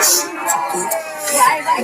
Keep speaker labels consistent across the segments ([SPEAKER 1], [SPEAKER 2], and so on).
[SPEAKER 1] Thanks.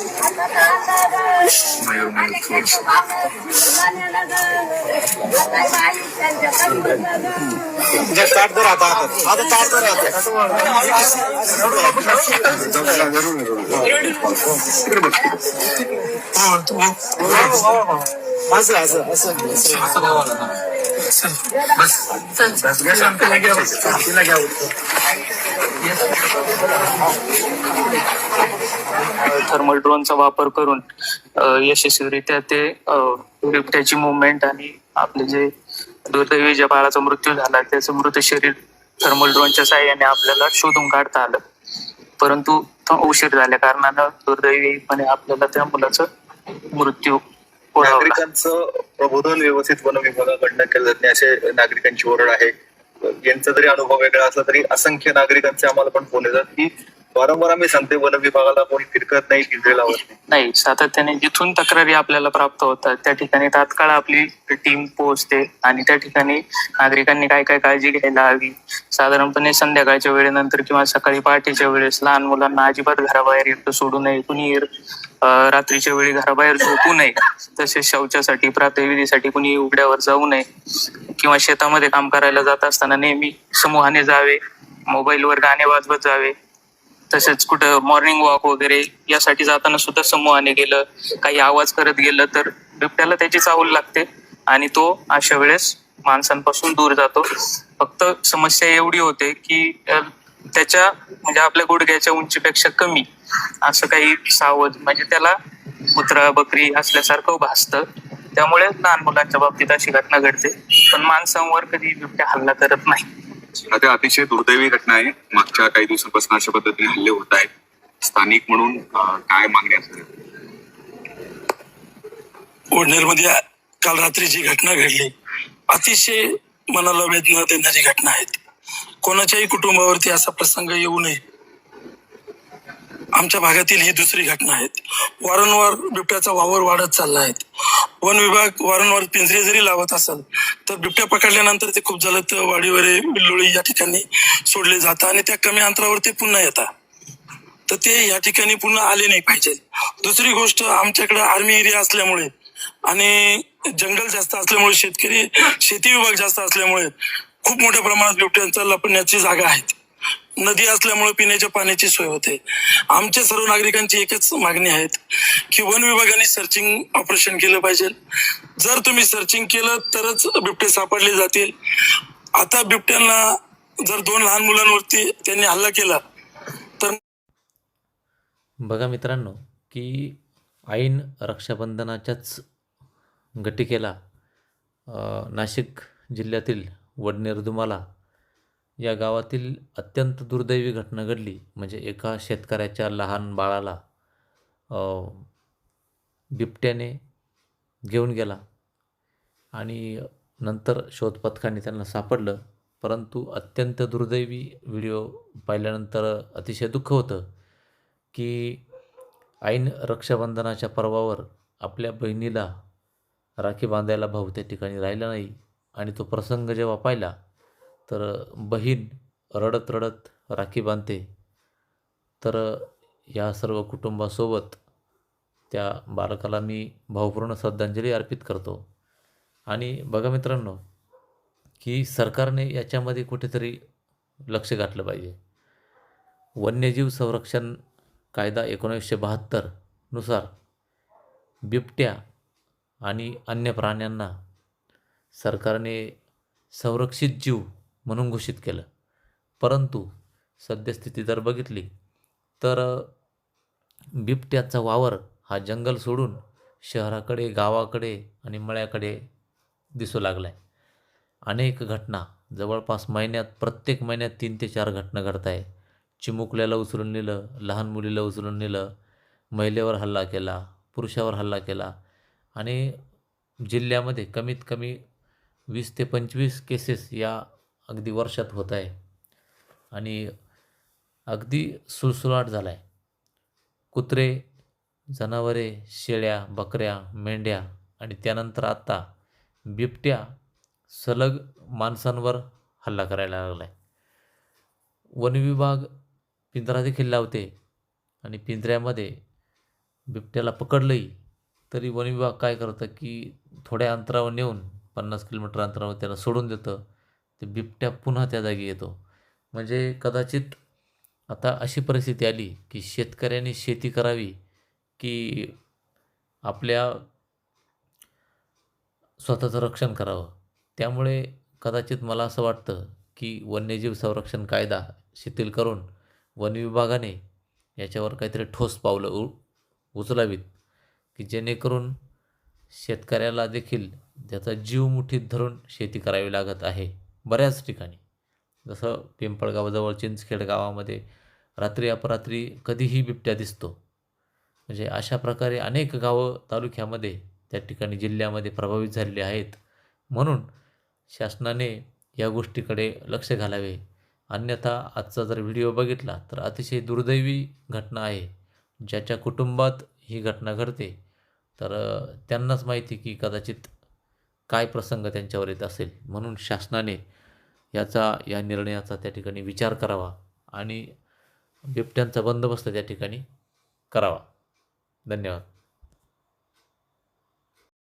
[SPEAKER 1] अशी थांब ना. दादा इकडे तुम्ही इकडे
[SPEAKER 2] इकडे पुढे येतात आता, पुढे या तुम्ही.
[SPEAKER 1] थांब थांब थांब.
[SPEAKER 2] बंद करून थांब.
[SPEAKER 1] यार, तुझं सकस नाही. तुम्ही असं हात करा तुम्ही. हात करा, हात करा. म्हणजे ताट धर आता हातात. आता ताट धर आता. जरूर, जरूर, जरूर. इकडे बघ. असं असं असं
[SPEAKER 2] बस, घ्या शांत, तिला घ्या बस. तिला घ्या बस.
[SPEAKER 3] थर्मल ड्रोनचा वापर करून यशस्वीरित्या ते बिबट्याची मुवमेंट आणि आपले जे दुर्दैवी ज्या बाळाचा मृत्यू झाला त्याचं मृत शरीर थर्मल ड्रोनच्या साह्याने आपल्याला शोधून काढता आलं. परंतु उशीर झाल्या कारणानं दुर्दैवीपणे आपल्याला त्या मुलाचा मृत्यू
[SPEAKER 4] नागरिकांचं प्रबोधन व्यवस्थित वन विभागाकडनं केलं जात नाही असे नागरिकांची ओरड आहे. यांचा जरी अनुभव वेगळा असला तरी असंख्य नागरिकांचे आम्हाला पण फोन येतात की वारंवार आम्ही सांगते वन विभागाला कोणी फिरकत नाही पिंजरे लावत नाही.
[SPEAKER 3] सातत्याने जिथून तक्रारी आपल्याला प्राप्त होतात त्या ठिकाणी तात्काळ आपली टीम पोहोचते आणि त्या ठिकाणी नागरिकांनी काय काय काळजी घ्यायला हवी? साधारणपणे संध्याकाळच्या वेळेनंतर किंवा सकाळी पहाटेच्या वेळेस लहान मुलांना अजिबात घराबाहेर एकटं सोडू नये कुणी रात्रीच्या वेळी घराबाहेर झोपू नये. तसेच शौचासाठी प्रातविधीसाठी कुणी उघड्यावर जाऊ नये. किंवा शेतामध्ये काम करायला जात असताना नेहमी समूहाने जावे. मोबाईलवर गाणे वाजवत जावे. तसेच कुठं मॉर्निंग वॉक वगैरे यासाठी जाताना सुद्धा समूहाने गेलं काही आवाज करत गेलं तर बिबट्याला त्याची चाहूल लागते. आणि तो अशा वेळेस माणसांपासून दूर जातो. फक्त समस्या एवढी होते की त्याच्या म्हणजे आपल्या गुडघ्याच्या उंचीपेक्षा कमी. असं काही सावध म्हणजे त्याला कुत्रा बकरी असल्यासारखं भासतं त्यामुळे लहान मुलांच्या बाबतीत अशी घटना घडते. पण माणसांवर कधी बिबट्या हल्ला करत नाही.
[SPEAKER 5] आता अतिशय दुर्दैवी घटना आहे. मागच्या काही दिवसांपासून अशा पद्धतीने हल्ले होत आहेत. स्थानिक म्हणून काय मागणी असेल
[SPEAKER 6] मध्ये काल रात्री जी घटना घडली अतिशय मनाला वेदना देणारी घटना आहेत. कोणाच्याही कुटुंबावरती असा प्रसंग येऊ नये. आमच्या भागातील ही दुसरी घटना आहे वारंवार बिबट्याचा वावर वाढत चालला आहे. वन विभाग वारंवार पिंजरे जरी लावत असेल तर बिबट्या पकडल्यानंतर ते खूप जलद वाडीवरे बिल्लोळी या ठिकाणी सोडले जातात आणि त्या कमी अंतरावर ते पुन्हा येतात. तर ते या ठिकाणी पुन्हा आले नाही पाहिजे. दुसरी गोष्ट आमच्याकडे आर्मी एरिया असल्यामुळे आणि जंगल जास्त असल्यामुळे शेतकरी शेती विभाग जास्त असल्यामुळे खूप मोठ्या प्रमाणात बिबट्यांचा लपण्याची जागा आहेत. नदी असल्यामुळे पिण्याच्या पाण्याची सोय होते. आमच्या सर्व नागरिकांची एकच मागणी आहेत की वन विभागाने सर्चिंग ऑपरेशन केलं पाहिजे. जर तुम्ही सर्चिंग केलं तरच बिबटे सापडले जातील. आता बिबट्यांना जर दोन लहान मुलांवरती त्यांनी हल्ला केला तर
[SPEAKER 7] बघा मित्रांनो की ऐन रक्षाबंधनाच्याच गटिकेला नाशिक जिल्ह्यातील वडनेर दुमाला या गावातील अत्यंत दुर्दैवी घटना घडली. म्हणजे एका शेतकऱ्याच्या लहान बाळाला बिबट्याने घेऊन गेला आणि नंतर शोधपथकाने त्यांना सापडलं. परंतु अत्यंत दुर्दैवी व्हिडिओ पाहिल्यानंतर अतिशय दुःख होतं की ऐन रक्षाबंधनाच्या पर्वावर आपल्या बहिणीला राखी बांधायला भाऊ त्या ठिकाणी राहिला नाही आणि तो प्रसंग जेव्हा पाहिला तर बहीण रडत रडत राखी बांधते. तर या सर्व कुटुंबासोबत त्या बालकाला मी भावपूर्ण श्रद्धांजली अर्पित करतो. आणि बघा मित्रांनो की सरकारने याच्यामध्ये कुठेतरी लक्ष घातलं पाहिजे. वन्यजीव संरक्षण कायदा एकोणीसशे बहात्तरनुसार बिबट्या आणि अन्य प्राण्यांना सरकारने संरक्षित जीव म्हणून घोषित केलं. परंतु सद्यस्थिती जर बघितली तर बिबट्याचा वावर हा जंगल सोडून शहराकडे गावाकडे आणि मळ्याकडे दिसू लागला आहे अनेक घटना जवळपास महिन्यात प्रत्येक महिन्यात तीन ते चार घटना घडत आहे चिमुकल्याला उचलून नेलं लहान मुलीला उचलून नेलं महिलेवर हल्ला केला पुरुषावर हल्ला केला आणि जिल्ह्यामध्ये कमीत कमी वीस ते पंचवीस केसेस या अगदी वर्षात होत आहे. आणि अगदी सुळसुळाट झाला आहे कुत्रे जनावरे शेळ्या बकऱ्या मेंढ्या आणि त्यानंतर आत्ता बिबट्या सलग माणसांवर हल्ला करायला लागला आहे वनविभाग पिंजरा देखील लावते आणि पिंजऱ्यामध्ये बिबट्याला पकडलंही तरी वनविभाग काय करतं की थोड्या अंतरावर नेऊन पन्नास किलोमीटर अंतरावर त्याला सोडून देतं. ते बिबट्या पुन्हा त्या जागी येतो. म्हणजे कदाचित आता अशी परिस्थिती आली की शेतकऱ्यांनी शेती करावी की आपल्या स्वतःचं रक्षण करावं. त्यामुळे कदाचित मला असं वाटतं की वन्यजीव संरक्षण कायदा शिथिल करून वन विभागाने याच्यावर काहीतरी ठोस पावलं उ उचलावीत. की जेणेकरून शेतकऱ्याला देखील त्याचा जीव मुठीत धरून शेती करावी लागत आहे. बऱ्याच ठिकाणी. जसं पिंपळगावजवळ चिंचखेड गावामध्ये रात्री अपरात्री कधीही बिबट्या दिसतो. म्हणजे अशा प्रकारे अनेक गावं तालुक्यामध्ये त्या ठिकाणी जिल्ह्यामध्ये प्रभावित झालेली आहेत. म्हणून शासनाने या गोष्टीकडे लक्ष घालावे. अन्यथा आजचा जर व्हिडिओ बघितला तर अतिशय दुर्दैवी घटना आहे. ज्याच्या कुटुंबात ही घटना घडते. तर त्यांनाच माहिती की कदाचित काय प्रसंग त्यांच्यावर येत असेल म्हणून शासनाने याचा या निर्णयाचा त्या ठिकाणी विचार करावा आणि बिबट्यांचा बंदोबस्त त्या ठिकाणी करावा. धन्यवाद.